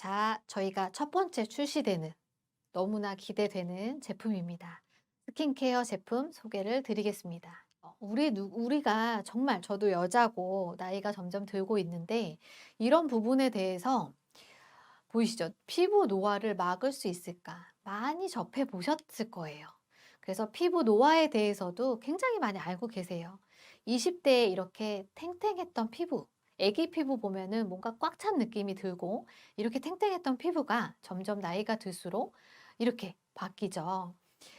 자, 저희가 첫 번째 출시되는 너무나 기대되는 제품입니다. 스킨케어 제품 소개를 드리겠습니다. 어, 우리 누, 우리가 정말 저도 여자고 나이가 점점 들고 있는데 이런 부분에 대해서 보이시죠? 피부 노화를 막을 수 있을까? 많이 접해 보셨을 거예요. 그래서 피부 노화에 대해서도 굉장히 많이 알고 계세요. 20대에 이렇게 탱탱했던 피부, 애기 피부 보면은 뭔가 꽉 찬 느낌이 들고 이렇게 탱탱했던 피부가 점점 나이가 들수록 이렇게 바뀌죠.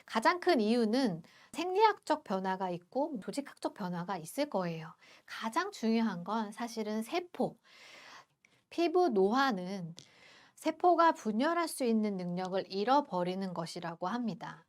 가장 큰 이유는 생리학적 변화가 있고 조직학적 변화가 있을 거예요. 가장 중요한 건 사실은 세포. 피부 노화는 세포가 분열할 수 있는 능력을 잃어버리는 것이라고 합니다.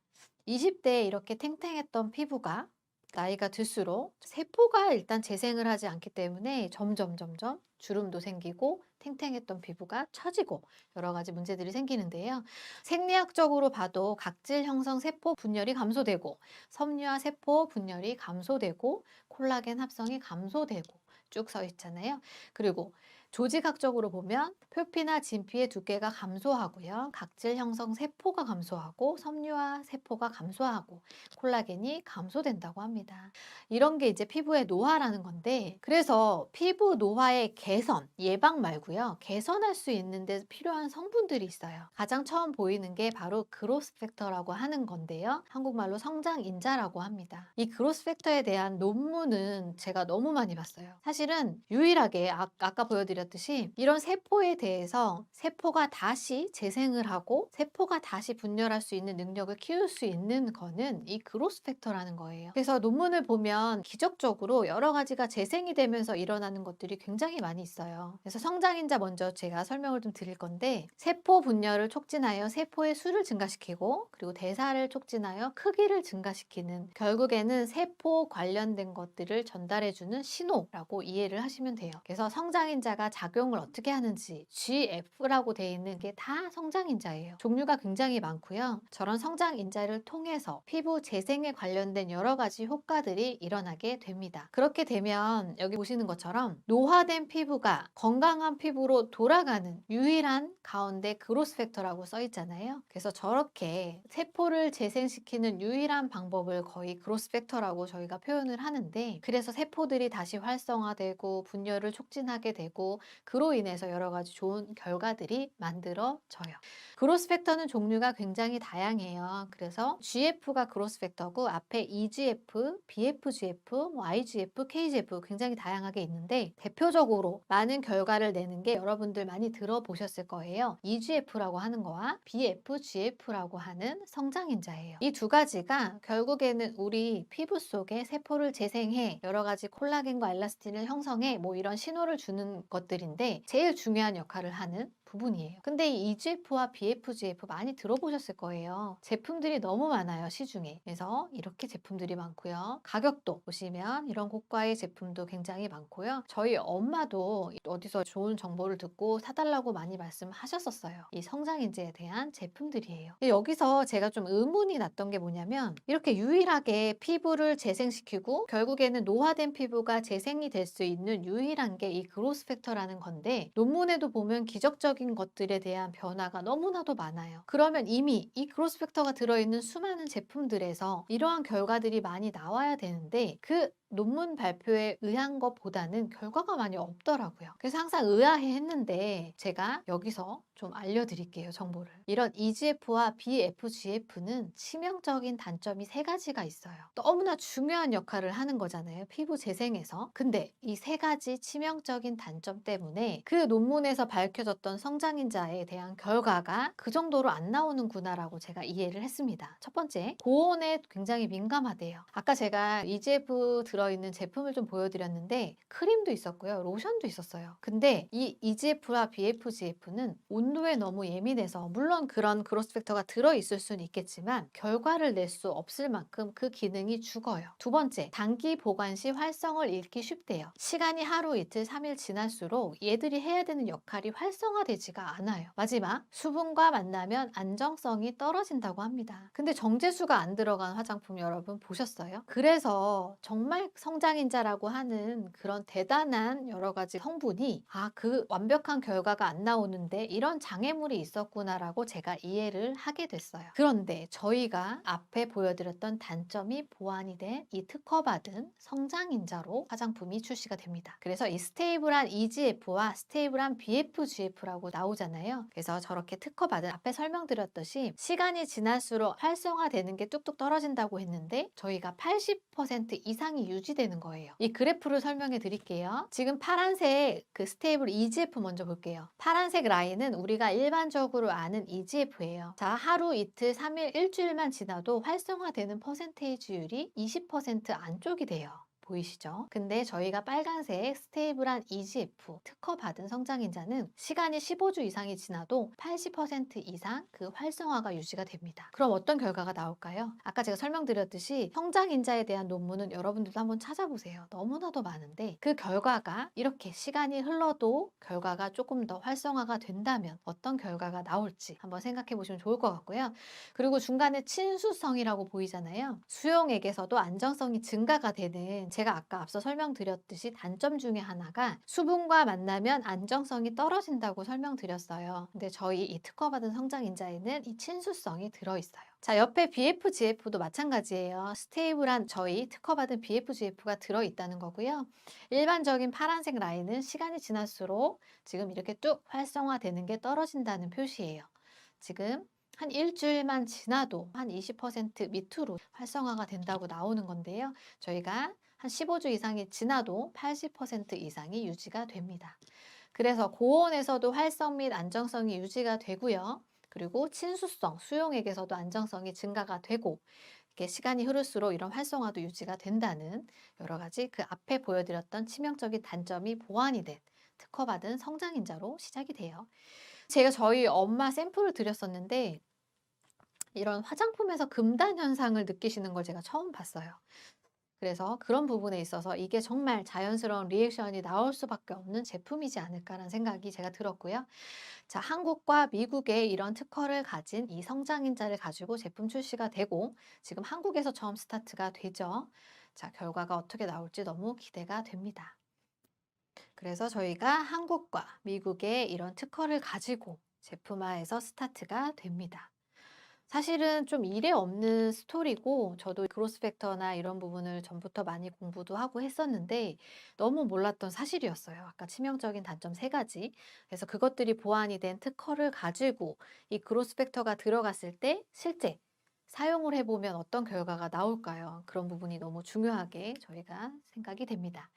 20대에 이렇게 탱탱했던 피부가 나이가 들수록 세포가 일단 재생을 하지 않기 때문에 점점 점점 주름도 생기고 탱탱했던 피부가 처지고 여러 가지 문제들이 생기는데요. 생리학적으로 봐도 각질 형성 세포 분열이 감소되고 섬유화 세포 분열이 감소되고 콜라겐 합성이 감소되고 쭉 서 있잖아요. 그리고 조직학적으로 보면 표피나 진피의 두께가 감소하고요. 각질 형성 세포가 감소하고 섬유화 세포가 감소하고 콜라겐이 감소된다고 합니다. 이런 게 이제 피부의 노화라는 건데 그래서 피부 노화의 개선, 예방 말고요. 개선할 수 있는 데 필요한 성분들이 있어요. 가장 처음 보이는 게 바로 그로스 팩터라고 하는 건데요. 한국말로 성장 인자라고 합니다. 이 그로스 팩터에 대한 논문은 제가 너무 많이 봤어요. 사실은 유일하게 아, 아까 보여드 렸 드렸듯이 이런 세포에 대해서 세포가 다시 재생을 하고 세포가 다시 분열할 수 있는 능력을 키울 수 있는 거는 이 그로스 팩터라는 거예요. 그래서 논문을 보면 기적적으로 여러 가지가 재생이 되면서 일어나는 것들이 굉장히 많이 있어요. 그래서 성장인자 먼저 제가 설명을 좀 드릴 건데 세포 분열을 촉진하여 세포의 수를 증가시키고 그리고 대사를 촉진하여 크기를 증가시키는 결국에는 세포 관련된 것들을 전달해주는 신호라고 이해를 하시면 돼요. 그래서 성장인자가 작용을 어떻게 하는지 GF라고 되어 있는 게 다 성장인자예요. 종류가 굉장히 많고요. 저런 성장인자를 통해서 피부 재생에 관련된 여러 가지 효과들이 일어나게 됩니다. 그렇게 되면 여기 보시는 것처럼 노화된 피부가 건강한 피부로 돌아가는 유일한 가운데 그로스 팩터라고 써 있잖아요. 그래서 저렇게 세포를 재생시키는 유일한 방법을 거의 그로스 팩터라고 저희가 표현을 하는데 그래서 세포들이 다시 활성화되고 분열을 촉진하게 되고 그로 인해서 여러 가지 좋은 결과들이 만들어져요. 그로스 팩터는 종류가 굉장히 다양해요. 그래서 GF가 그로스 팩터고 앞에 EGF, BFGF, 뭐 IGF, KGF 굉장히 다양하게 있는데 대표적으로 많은 결과를 내는 게 여러분들 많이 들어보셨을 거예요. EGF라고 하는 거와 BFGF라고 하는 성장인자예요. 이 두 가지가 결국에는 우리 피부 속에 세포를 재생해 여러 가지 콜라겐과 엘라스틴을 형성해 뭐 이런 신호를 주는 것들 인데 제일 중요한 역할을 하는 부분이에요. 근데 이 EGF와 BFGF 많이 들어보셨을 거예요. 제품들이 너무 많아요, 시중에. 그래서 이렇게 제품들이 많고요. 가격도 보시면 이런 고가의 제품도 굉장히 많고요. 저희 엄마도 어디서 좋은 정보를 듣고 사달라고 많이 말씀하셨었어요. 이 성장인재에 대한 제품들이에요. 여기서 제가 좀 의문이 났던 게 뭐냐면 이렇게 유일하게 피부를 재생시키고 결국에는 노화된 피부가 재생이 될 수 있는 유일한 게 이 그로스 팩터라는 건데 논문에도 보면 기적적인 긍정적인 것들에 대한 변화가 너무나도 많아요. 그러면 이미 이 그로스 팩터가 들어있는 수많은 제품들에서 이러한 결과들이 많이 나와야 되는데 그 논문 발표에 의한 것보다는 결과가 많이 없더라고요. 그래서 항상 의아해 했는데 제가 여기서 좀 알려드릴게요, 정보를. 이런 EGF와 BFGF는 치명적인 단점이 세 가지가 있어요. 너무나 중요한 역할을 하는 거잖아요. 피부 재생에서. 근데 이 세 가지 치명적인 단점 때문에 그 논문에서 밝혀졌던 성 장인 자에 대한 결과가 그 정도로 안 나오는구나라고 제가 이해를 했습니다. 첫 번째, 고온에 굉장히 민감하대요. 아까 제가 들어 들어있는 제품을 좀 보여드렸는데 크림도 있었고요. 로션도 있었어요. 근데 이 EGF와 BFGF는 온도에 너무 예민해서 물론 그런 그로스 팩터가 들어있을 수는 있겠지만 결과를 낼 수 없을 만큼 그 기능이 죽어요. 두 번째, 단기 보관 시 활성을 잃기 쉽대요. 시간이 하루, 이틀, 3일 지날수록 얘들이 해야 되는 역할이 활성화되지 안정적이지가 않아요. 마지막, 수분과 만나면 안정성이 떨어진다고 합니다. 근데 정제수가 안 들어간 화장품 여러분 보셨어요? 그래서 정말 성장인자라고 하는 그런 대단한 여러 가지 성분이 아, 그 완벽한 결과가 안 나오는데 이런 장애물이 있었구나라고 제가 이해를 하게 됐어요. 그런데 저희가 앞에 보여드렸던 단점이 보완이 된 이 특허받은 성장인자로 화장품이 출시가 됩니다. 그래서 이 스테이블한 EGF와 스테이블한 BFGF라고 나오잖아요. 그래서 저렇게 특허받은 앞에 설명드렸듯이 시간이 지날수록 활성화되는 게 뚝뚝 떨어진다고 했는데 저희가 80% 이상이 유지되는 거예요. 이 그래프를 설명해 드릴게요. 지금 파란색 그 스테이블 EGF 먼저 볼게요. 파란색 라인은 우리가 일반적으로 아는 EGF예요. 자, 하루, 이틀, 3일, 일주일만 지나도 활성화되는 퍼센테이지율이 20% 안쪽이 돼요. 보이시죠? 근데 저희가 빨간색 스테이블한 EGF 특허 받은 성장인자는 시간이 15주 이상이 지나도 80% 이상 그 활성화가 유지가 됩니다. 그럼 어떤 결과가 나올까요? 아까 제가 설명드렸듯이 성장인자에 대한 논문은 여러분들도 한번 찾아보세요. 너무나도 많은데 그 결과가 이렇게 시간이 흘러도 결과가 조금 더 활성화가 된다면 어떤 결과가 나올지 한번 생각해 보시면 좋을 것 같고요. 그리고 중간에 친수성이라고 보이잖아요. 수용액에서도 안정성이 증가가 되는 제가 아까 앞서 설명드렸듯이 단점 중에 하나가 수분과 만나면 안정성이 떨어진다고 설명드렸어요. 근데 저희 이 특허받은 성장인자에는 이 친수성이 들어있어요. 자, 옆에 BFGF도 마찬가지예요. 스테이블한 저희 특허받은 BFGF가 들어있다는 거고요. 일반적인 파란색 라인은 시간이 지날수록 지금 이렇게 뚝 활성화되는 게 떨어진다는 표시예요. 지금 한 일주일만 지나도 한 20% 밑으로 활성화가 된다고 나오는 건데요. 저희가 한 15주 이상이 지나도 80% 이상이 유지가 됩니다. 그래서 고온에서도 활성 및 안정성이 유지가 되고요. 그리고 친수성, 수용액에서도 안정성이 증가가 되고 이렇게 시간이 흐를수록 이런 활성화도 유지가 된다는 여러 가지 그 앞에 보여드렸던 치명적인 단점이 보완이 된 특허받은 성장인자로 시작이 돼요. 제가 저희 엄마 샘플을 드렸었는데 이런 화장품에서 금단 현상을 느끼시는 걸 제가 처음 봤어요. 그래서 그런 부분에 있어서 이게 정말 자연스러운 리액션이 나올 수밖에 없는 제품이지 않을까라는 생각이 제가 들었고요. 자, 한국과 미국의 이런 특허를 가진 이 성장인자를 가지고 제품 출시가 되고 지금 한국에서 처음 스타트가 되죠. 자, 결과가 어떻게 나올지 너무 기대가 됩니다. 그래서 저희가 한국과 미국의 이런 특허를 가지고 제품화해서 스타트가 됩니다. 사실은 좀 이례 없는 스토리고 저도 그로스 팩터나 이런 부분을 전부터 많이 공부도 하고 했었는데 너무 몰랐던 사실이었어요. 아까 치명적인 단점 세 가지. 그래서 그것들이 보완이 된 특허를 가지고 이 그로스 팩터가 들어갔을 때 실제 사용을 해보면 어떤 결과가 나올까요? 그런 부분이 너무 중요하게 저희가 생각이 됩니다.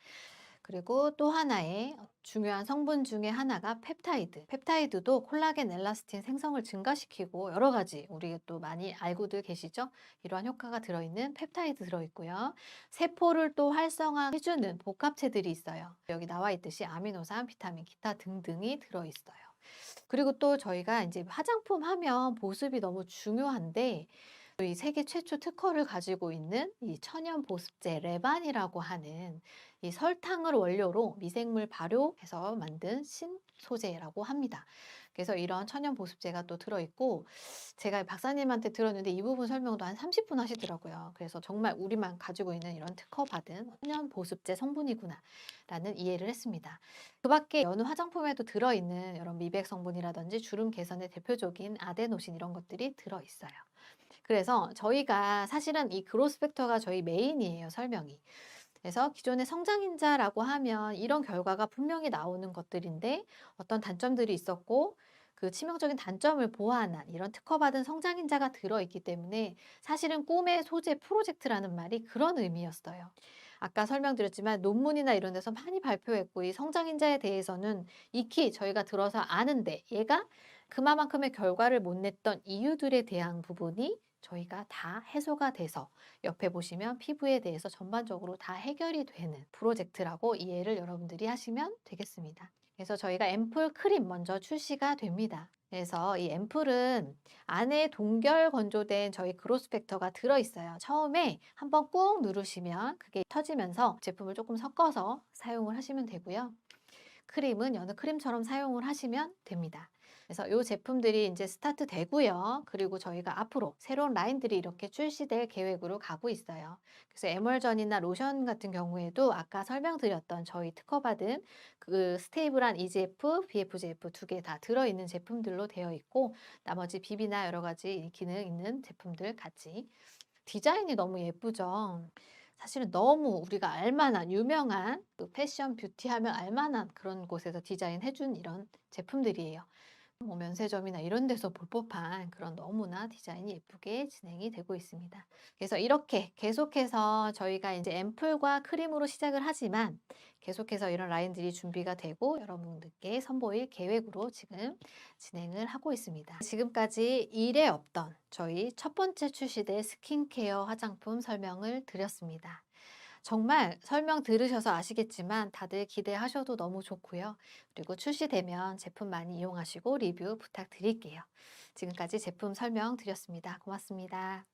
그리고 또 하나의 중요한 성분 중에 하나가 펩타이드. 펩타이드도 콜라겐 엘라스틴 생성을 증가시키고 여러 가지 우리 또 많이 알고들 계시죠? 이러한 효과가 들어있는 펩타이드 들어있고요. 세포를 또 활성화해주는 복합체들이 있어요. 여기 나와 있듯이 아미노산, 비타민, 기타 등등이 들어있어요. 그리고 또 저희가 이제 화장품 하면 보습이 너무 중요한데 이 세계 최초 특허를 가지고 있는 이 천연 보습제 레반이라고 하는 이 설탕을 원료로 미생물 발효해서 만든 신소재라고 합니다. 그래서 이런 천연 보습제가 또 들어있고 제가 박사님한테 들었는데 이 부분 설명도 한 30분 하시더라고요. 그래서 정말 우리만 가지고 있는 이런 특허받은 천연 보습제 성분이구나 라는 이해를 했습니다. 그 밖에 여느 화장품에도 들어있는 이런 미백 성분이라든지 주름 개선의 대표적인 아데노신 이런 것들이 들어있어요. 그래서 저희가 사실은 이 그로스 팩터가 저희 메인이에요, 설명이. 그래서 기존의 성장인자라고 하면 이런 결과가 분명히 나오는 것들인데 어떤 단점들이 있었고 그 치명적인 단점을 보완한 이런 특허받은 성장인자가 들어있기 때문에 사실은 꿈의 소재 프로젝트라는 말이 그런 의미였어요. 아까 설명드렸지만 논문이나 이런 데서 많이 발표했고 이 성장인자에 대해서는 익히 저희가 들어서 아는데 얘가 그만큼의 결과를 못 냈던 이유들에 대한 부분이 저희가 다 해소가 돼서 옆에 보시면 피부에 대해서 전반적으로 다 해결이 되는 프로젝트라고 이해를 여러분들이 하시면 되겠습니다. 그래서 저희가 앰플 크림 먼저 출시가 됩니다. 그래서 이 앰플은 안에 동결 건조된 저희 그로스 팩터가 들어있어요. 처음에 한번 꾹 누르시면 그게 터지면서 제품을 조금 섞어서 사용을 하시면 되고요. 크림은 여느 크림처럼 사용을 하시면 됩니다. 그래서 요 제품들이 인제 스타트 되고요. 그리고 저희가 앞으로 새로운 라인들이 이렇게 출시될 계획으로 가고 있어요. 그래서 에멀전이나 로션 같은 경우에도 아까 설명드렸던 저희 특허받은 그 스테이블한 EGF, BFGF 2개다 들어있는 제품들로 되어 있고 나머지 비비나 여러 가지 기능 있는 제품들 같이 디자인이 너무 예쁘죠. 사실은 너무 우리가 알 만한 유명한 그 패션 뷰티 하면 알 만한 그런 곳에서 디자인해 준 이런 제품들이에요. 뭐 면세점이나 이런 데서 볼 법한 그런 너무나 디자인이 예쁘게 진행이 되고 있습니다. 그래서 이렇게 계속해서 저희가 인제 앰플과 크림으로 시작을 하지만 계속해서 이런 라인들이 준비가 되고 여러분들께 선보일 계획으로 지금 진행을 하고 있습니다. 지금까지 일에 없던 저희 첫 번째 출시될 스킨케어 화장품 설명을 드렸습니다. 정말 설명 들으셔서 아시겠지만 다들 기대하셔도 너무 좋고요. 그리고 출시되면 제품 많이 이용하시고 리뷰 부탁드릴게요. 지금까지 제품 설명 드렸습니다. 고맙습니다.